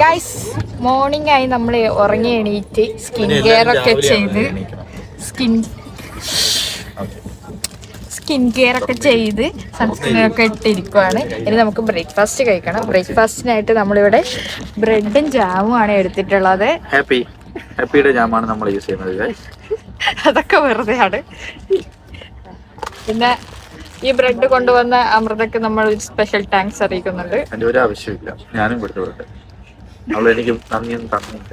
Guys morning ആയി നമ്മൾ ഉറങ്ങി എണീറ്റ് സ്കിൻ കെയർ ഒക്കെ ചെയ്ത് സ്കിൻ സ്കിൻ കെയർ ഒക്കെ ചെയ്ത് സൺസ്ക്രീൻ ഒക്കെ ഇട്ടിരിക്കുവാണ്. ഇനി നമുക്ക് ബ്രേക്ക്ഫാസ്റ്റ് കഴിക്കണം. ബ്രേക്ക്ഫാസ്റ്റിനായിട്ട് നമ്മളിവിടെ ബ്രെഡും ജാമും ആണ് എടുത്തിട്ടുള്ളത്. ഹാപ്പി ഹാപ്പിയുടെ ജാമാണ് നമ്മൾ യൂസ് ചെയ്യുന്നത്. അതൊക്കെ വെറുതെയാണ്. പിന്നെ ഈ ബ്രെഡ് കൊണ്ടുവന്ന അമൃതക്ക് നമ്മൾ സ്പെഷ്യൽ താങ്ക്സ് അറിയിക്കുന്നുണ്ട്. ഒരു ആവശ്യമില്ല ഞാനും കൊടുത്തതുണ്ട് അവൾ എനിക്ക് നന്ദിയൊന്നും തന്നില്ല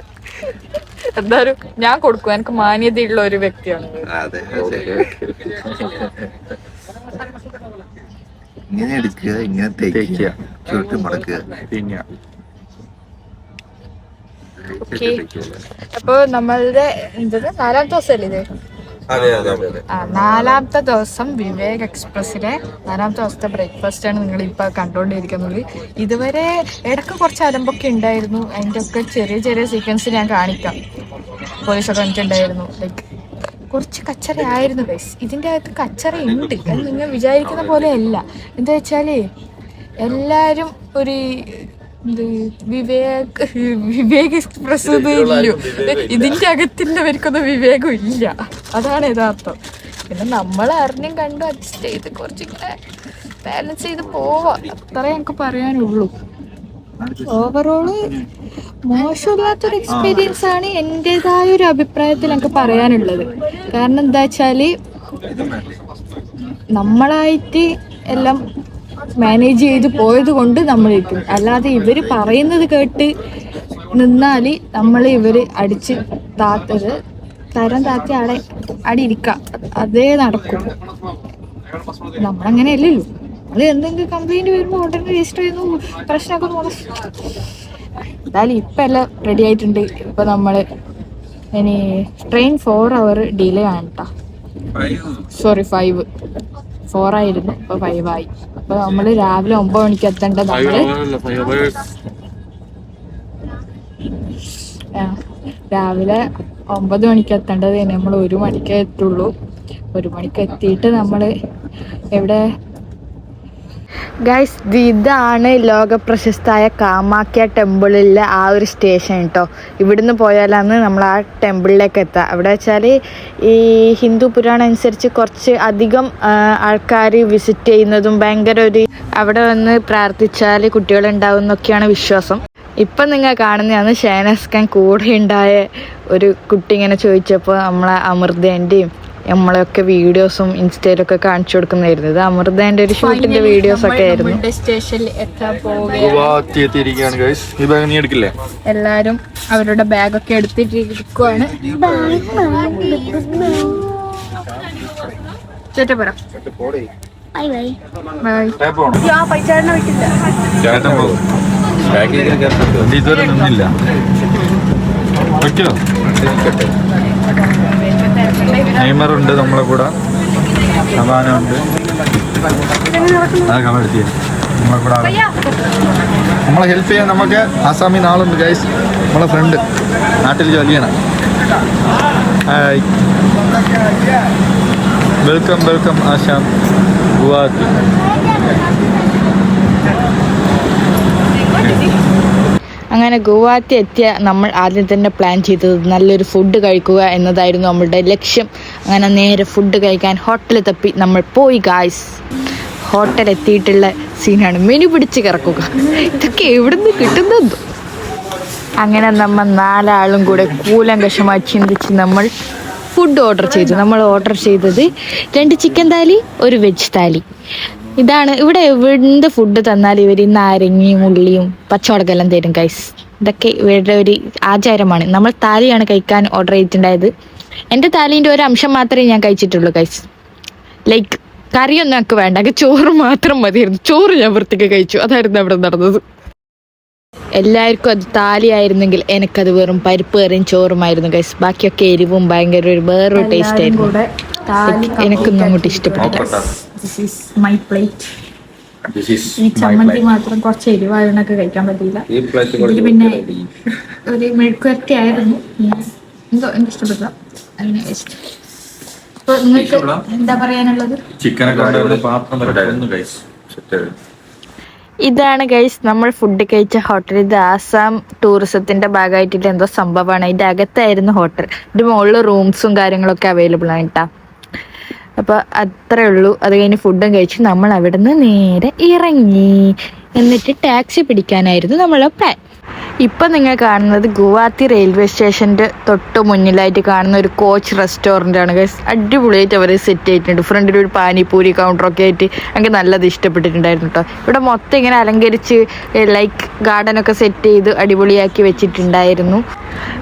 എന്തായാലും ഞാൻ കൊടുക്കും. എനിക്ക് മാന്യതയുള്ള ഒരു വ്യക്തിയാണ്. അതെ. ഇങ്ങനെ എടുക്കുക ഇങ്ങനെ തേക്കുക. ചുരുട്ടി മടക്കുക. പിന്നെ. അപ്പൊ നമ്മളുടെ എന്തത് നാലാമത്തെ ദിവസമല്ലേ ഇത്? നാലാമത്തെ ദിവസം വിവേക് എക്സ്പ്രസിലെ നാലാമത്തെ ദിവസത്തെ ബ്രേക്ക്ഫാസ്റ്റ് ആണ് നിങ്ങൾ ഇപ്പൊ കണ്ടുകൊണ്ടിരിക്കുന്നത് ഇതുവരെ ഇടയ്ക്ക് കുറച്ച് അലമ്പൊക്കെ ഉണ്ടായിരുന്നു. അതിന്റെ ഒക്കെ ചെറിയ ചെറിയ സീക്വൻസ് ഞാൻ കാണിക്കാം. പോലീസൊക്കെ ഉണ്ടായിരുന്നു ലൈക്ക് കുറച്ച് കച്ചറ ആയിരുന്നു ഗൈസ് ഇതിന്റെ അകത്ത് കച്ചറ ഉണ്ട്. അത് നിങ്ങൾ വിചാരിക്കുന്ന പോലെ അല്ല. എന്താ വെച്ചാൽ എല്ലാരും ഒരു വിവേക് വിവേക് എക്സ്പ്രസ് ഇല്ലയോ ഇതിന്റെ അകത്തുള്ളവർക്കൊന്നും വിവേകം ഇല്ല അതാണ് യഥാർത്ഥം. പിന്നെ നമ്മൾ അറിഞ്ഞും കണ്ടു അഡ്ജസ്റ്റ് ചെയ്ത് കുറച്ചിങ്ങനെ ബാലൻസ് ചെയ്ത് പോവാ. അത്രേ ഞങ്ങൾക്ക് പറയാനുള്ളൂ. ഓവറോൾ മോശമില്ലാത്തൊരു എക്സ്പീരിയൻസ് ആണ് എന്റെതായ ഒരു അഭിപ്രായത്തിൽ എനിക്ക് പറയാനുള്ളത്. കാരണം എന്താ വെച്ചാൽ നമ്മളായിട്ട് എല്ലാം മാനേജ് ചെയ്ത് പോയത് കൊണ്ട് നമ്മൾ ഇരിക്കും. അല്ലാതെ ഇവർ പറയുന്നത് കേട്ട് നിന്നാൽ നമ്മൾ ഇവർ അടിച്ച് താത്തത് തരം താത്തി അവിടെ അവിടെ ഇരിക്കാം. അതേ നടക്കും. നമ്മളങ്ങനെ അല്ലല്ലോ. നമ്മൾ എന്തെങ്കിലും കംപ്ലൈന്റ് വരുമ്പോൾ ഉടനെ രജിസ്റ്റർ ചെയ്യുന്നു പ്രശ്നമൊക്കെ നോക്കും എന്തായാലും ഇപ്പം എല്ലാം റെഡി ആയിട്ടുണ്ട്. ഇപ്പം നമ്മൾ ഇനി ട്രെയിൻ ഫോർ അവർ ഡിലേ ആണ് കേട്ടോ സോറി ഫൈവ് ഫോർ ആയിരുന്നു. ഇപ്പം ഫൈവ് ആയി. അപ്പൊ നമ്മൾ രാവിലെ ഒമ്പത് മണിക്ക് എത്തേണ്ടത് നമ്മൾ. രാവിലെ ഒമ്പത് മണിക്ക് എത്തേണ്ടത് നമ്മൾ ഒരു മണിക്കേ എത്തുള്ളൂ. ഒരു മണിക്ക് എത്തിയിട്ട് നമ്മൾ എവിടെ ഗൈസ് ഇതാണ് ലോക പ്രശസ്തമായ കാമാക്യ ടെമ്പിളിലെ ആ ഒരു സ്റ്റേഷൻ കേട്ടോ ഇവിടുന്ന് പോയാലാണ് നമ്മൾ ആ ടെമ്പിളിലേക്ക് എത്തുക അവിടെ വെച്ചാൽ ഈ ഹിന്ദു പുരാണം അനുസരിച്ച് കുറച്ച് അധികം ആൾക്കാർ വിസിറ്റ് ചെയ്യുന്നതും ഭയങ്കര ഒരു അവിടെ വന്ന് പ്രാർത്ഥിച്ചാൽ കുട്ടികളുണ്ടാവും എന്നൊക്കെയാണ് വിശ്വാസം. ഇപ്പം നിങ്ങൾ കാണുന്നതാണ് ഷേനസ്കാൻ കൂടെ ഉണ്ടായ ഒരു കുട്ടി ഇങ്ങനെ ചോദിച്ചപ്പോൾ നമ്മളെ അമൃതേന്റെയും നമ്മളെയൊക്കെ വീഡിയോസും ഇൻസ്റ്റയിലൊക്കെ കാണിച്ചു കൊടുക്കുന്നതായിരുന്നു. ഇത് അമൃതേന്റെ ഒരു ഷൂട്ടിന്റെ വീഡിയോസ് ഒക്കെ ആയിരുന്നു. എല്ലാരും അവരുടെ ബാഗൊക്കെ എടുത്തിട്ടിരിക്കുവാണ്. ചേട്ടപ്പുറം ഇതുവരെ നിന്നില്ല. ഉണ്ട് നമ്മളെ കൂടെ. സമാന ഉണ്ട് അതൊക്കെ എടുത്തിയ നമ്മളെ കൂടെ നമ്മളെ ഹെൽപ്പ് ചെയ്യാൻ നമുക്ക് ആസാമി നാളുണ്ട് ഗൈസ് നമ്മളെ ഫ്രണ്ട് നാട്ടിൽ hi welcome welcome Assam Guwahati. അങ്ങനെ ഗുവാഹത്തി എത്തിയ നമ്മൾ ആദ്യം തന്നെ പ്ലാൻ ചെയ്തത് നല്ലൊരു ഫുഡ് കഴിക്കുക എന്നതായിരുന്നു നമ്മളുടെ ലക്ഷ്യം. അങ്ങനെ നേരെ ഫുഡ് കഴിക്കാൻ ഹോട്ടലിൽ തപ്പി നമ്മൾ പോയി ഗായ്സ് ഹോട്ടൽ എത്തിയിട്ടുള്ള സീനാണ് മെനു പിടിച്ച് കിറക്കുക. ഇതൊക്കെ എവിടുന്ന് കിട്ടുന്നതോ? അങ്ങനെ നമ്മൾ നാലാളും കൂടെ കൂലങ്കഷമായി ചിന്തിച്ച് നമ്മൾ ഫുഡ് ഓർഡർ ചെയ്തു. നമ്മൾ ഓർഡർ ചെയ്തത് രണ്ട് ചിക്കൻ താലി ഒരു വെജ് താലി ഇതാണ് ഇവിടെ എന്ത് ഫുഡ് തന്നാൽ ഇവർ നാരങ്ങയും ഉള്ളിയും പച്ചമുളകെല്ലാം തരും കൈസ് ഇതൊക്കെ ഇവരുടെ ഒരു ആചാരമാണ്. നമ്മൾ താലിയാണ് കഴിക്കാൻ ഓർഡർ ചെയ്തിട്ടുണ്ടായത്. എന്റെ താലീന്റെ ഒരു അംശം മാത്രമേ ഞാൻ കഴിച്ചിട്ടുള്ളൂ കൈസ് ലൈക്ക് കറിയൊന്നും എനിക്ക് വേണ്ട. ചോറ് മാത്രം മതിയായിരുന്നു. ചോറ് ഞാൻ വൃത്തിക്ക് കഴിച്ചു. അതായിരുന്നു അവിടെ നടന്നത്. എല്ലാവർക്കും അത് താലിയായിരുന്നെങ്കിൽ എനിക്കത് വെറും പരിപ്പ് കറിയും ചോറുമായിരുന്നു ഗൈസ് ബാക്കിയൊക്കെ എരിവും ഭയങ്കര ഒരു വേറൊരു ടേസ്റ്റ് ആയിരുന്നു. എനിക്ക് എനിക്കൊന്നും അങ്ങോട്ട് ഇഷ്ടപ്പെട്ടില്ല. മൈ പ്ലേറ്റ് ഈ ചമ്മന്തി മാത്രം കുറച്ച് എരിവായൊക്കെ കഴിക്കാൻ പറ്റിയില്ല. ഇതിൽ പിന്നെ ഒരു മെഴുക്കുവരട്ടി ആയിരുന്നു. എന്തോ എനിക്ക് ഇഷ്ടപ്പെട്ടില്ല. അതിന് നിങ്ങൾക്ക് എന്താ പറയാനുള്ളത്? ചിക്കനൊക്കെ പാത്രം വരെ ഒന്ന് ഗൈസ് സെറ്റ് ഇതാണ് ഗൈസ് നമ്മൾ ഫുഡ് കഴിച്ച ഹോട്ടൽ ഇത് ആസാം ടൂറിസത്തിന്റെ ഭാഗമായിട്ടുള്ള എന്തോ സംഭവമാണ്. ഇതിന്റെ അകത്തായിരുന്നു ഹോട്ടൽ ഇതിന്റെ മുകളിൽ റൂംസും കാര്യങ്ങളൊക്കെ അവൈലബിൾ ആണ് കേട്ടോ അപ്പോൾ അത്രേ ഉള്ളൂ. അത് കഴിഞ്ഞ് ഫുഡും കഴിച്ച് നമ്മൾ അവിടെ നിന്ന് നേരെ ഇറങ്ങി. എന്നിട്ട് ടാക്സി പിടിക്കാനായിരുന്നു നമ്മളെ പ്ലാൻ ഇപ്പം നിങ്ങൾ കാണുന്നത് ഗുവാഹത്തി റെയിൽവേ സ്റ്റേഷന്റെ തൊട്ട് മുന്നിലായിട്ട് കാണുന്ന ഒരു കോച്ച് റെസ്റ്റോറന്റ് ആണ് ഗൈസ് അടിപൊളിയായിട്ട് അവർ സെറ്റ് ചെയ്തിട്ടുണ്ട്. ഫ്രണ്ടിൽ ഒരു പാനിപ്പൂരി കൗണ്ടറൊക്കെ ആയിട്ട് എനിക്ക് നല്ലത് ഇഷ്ടപ്പെട്ടിട്ടുണ്ടായിരുന്നു കേട്ടോ ഇവിടെ മൊത്തം ഇങ്ങനെ അലങ്കരിച്ച് ലൈക്ക് ഗാർഡനൊക്കെ സെറ്റ് ചെയ്ത് അടിപൊളിയാക്കി വെച്ചിട്ടുണ്ടായിരുന്നു.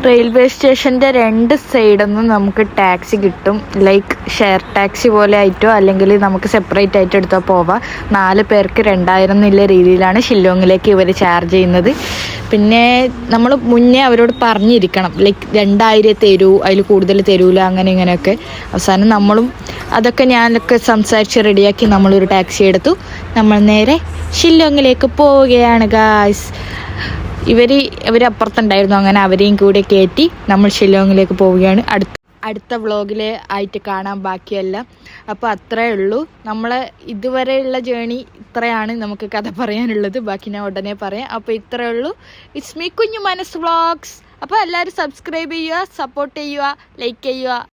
റെയിൽവേ സ്റ്റേഷന്റെ രണ്ട് സൈഡിൽ നമുക്ക് ടാക്സി കിട്ടും. ലൈക്ക് ഷെയർ ടാക്സി പോലെ ആയിട്ടോ അല്ലെങ്കിൽ നമുക്ക് സെപ്പറേറ്റ് ആയിട്ട് എടുത്താൽ പോവാം. നാല് പേർക്ക് രണ്ടായിരം എന്നുള്ള രീതിയിലാണ് ഷില്ലോങ്ങിലേക്ക് ഇവർ ചാർജ് ചെയ്യുന്നത്. പിന്നെ നമ്മൾ മുന്നേ അവരോട് പറഞ്ഞിരിക്കണം ലൈക്ക് രണ്ടായിരം തരൂ അതിൽ കൂടുതൽ തരൂല അങ്ങനെ ഇങ്ങനെയൊക്കെ. അവസാനം നമ്മളും അതൊക്കെ ഞാനൊക്കെ സംസാരിച്ച് റെഡിയാക്കി നമ്മളൊരു ടാക്സി എടുത്തു. നമ്മൾ നേരെ ഷില്ലോങ്ങിലേക്ക് പോവുകയാണ് ഗായ്സ് ഇവർ ഇവരപ്പുറത്തുണ്ടായിരുന്നു അങ്ങനെ അവരെയും കൂടെ കയറ്റി നമ്മൾ ഷില്ലോങ്ങിലേക്ക് പോവുകയാണ്. അടുത്ത അടുത്ത വ്ളോഗിൽ ആയിട്ട് കാണാം ബാക്കിയെല്ലാം. അപ്പോൾ അത്രേ ഉള്ളൂ. നമ്മളെ ഇതുവരെയുള്ള ജേണി ഇത്രയാണ് നമുക്ക് കഥ പറയാനുള്ളത്. ബാക്കി ഞാൻ ഉടനെ പറയാം. അപ്പോൾ ഇത്രേ ഉള്ളൂ. ഇറ്റ്സ് മീ കുഞ്ഞു മനസ് വ്ളോഗ്സ്. അപ്പോൾ എല്ലാവരും സബ്സ്ക്രൈബ് ചെയ്യുക സപ്പോർട്ട് ചെയ്യുക ലൈക്ക് ചെയ്യുക.